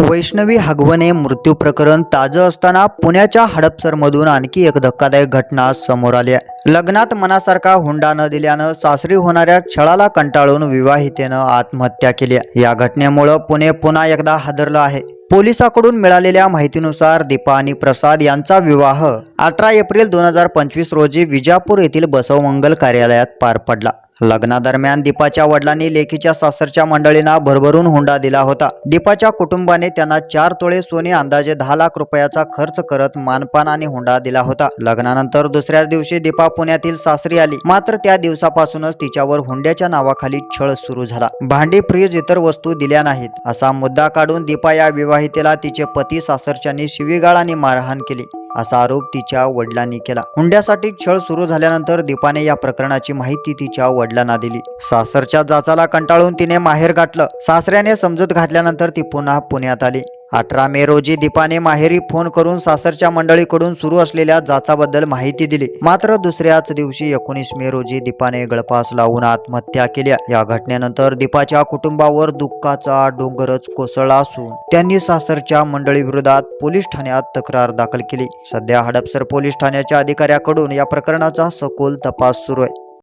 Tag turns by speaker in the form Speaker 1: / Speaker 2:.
Speaker 1: वैष्णवी हगवणे मृत्यू प्रकरण ताजं असताना पुण्याच्या हडपसरमधून आणखी एक धक्कादायक घटना समोर आली आहे. लग्नात मनासारखा हुंडा न दिल्यानं सासरी होणाऱ्या छळाला कंटाळून विवाहितेनं आत्महत्या केली या घटनेमुळं पुणे पुन्हा एकदा हादरलं आहे. पोलिसाकडून मिळालेल्या माहितीनुसार दीपा आणि प्रसाद यांचा विवाह अठरा एप्रिल दोन हजार पंचवीस रोजी विजापूर येथील बसवमंगल कार्यालयात पार पडला. लग्नादरम्यान दीपाच्या वडिलांनी लेखीच्या सासरच्या मंडळींना भरभरून हुंडा दिला होता. दीपाच्या कुटुंबाने त्यांना चार तोळे सोने अंदाजे दहा लाख रुपयाचा खर्च करत मानपान आणि हुंडा दिला होता. लग्नानंतर दुसऱ्या दिवशी दीपा पुण्यातील सासरी आली. मात्र त्या दिवसापासूनच तिच्यावर हुंड्याच्या नावाखाली छळ सुरू झाला. भांडी फ्रीज इतर वस्तू दिल्या नाहीत. असा मुद्दा काढून दीपा या विवाहितेला तिचे पती सासरच्यांनी शिवीगाळ आणि मारहाण केली. असा आरोप तिच्या वडिलांनी केला. हुंड्यासाठी छळ सुरू झाल्यानंतर दीपाने या प्रकरणाची माहिती तिच्या वडिलांना दिली. सासरच्या जाचाला कंटाळून तिने माहेर गाठलं. सासऱ्याने समजूत घातल्यानंतर ती पुन्हा पुण्यात आली. अठरा मे रोजी दीपाने माहेरी फोन करून सासरच्या मंडळीकडून सुरू असलेल्या जाचाबद्दल माहिती दिली. मात्र दुसऱ्याच दिवशी एकोणीस मे रोजी दीपाने गळफास लावून आत्महत्या केल्या. या घटनेनंतर दीपाच्या कुटुंबावर दुःखाचा डोंगरच कोसळला असून त्यांनी सासरच्या मंडळीविरोधात पोलीस ठाण्यात तक्रार दाखल केली. सध्या हडपसर पोलीस ठाण्याच्या अधिकाऱ्याकडून या प्रकरणाचा सखोल तपास सुरू आहे.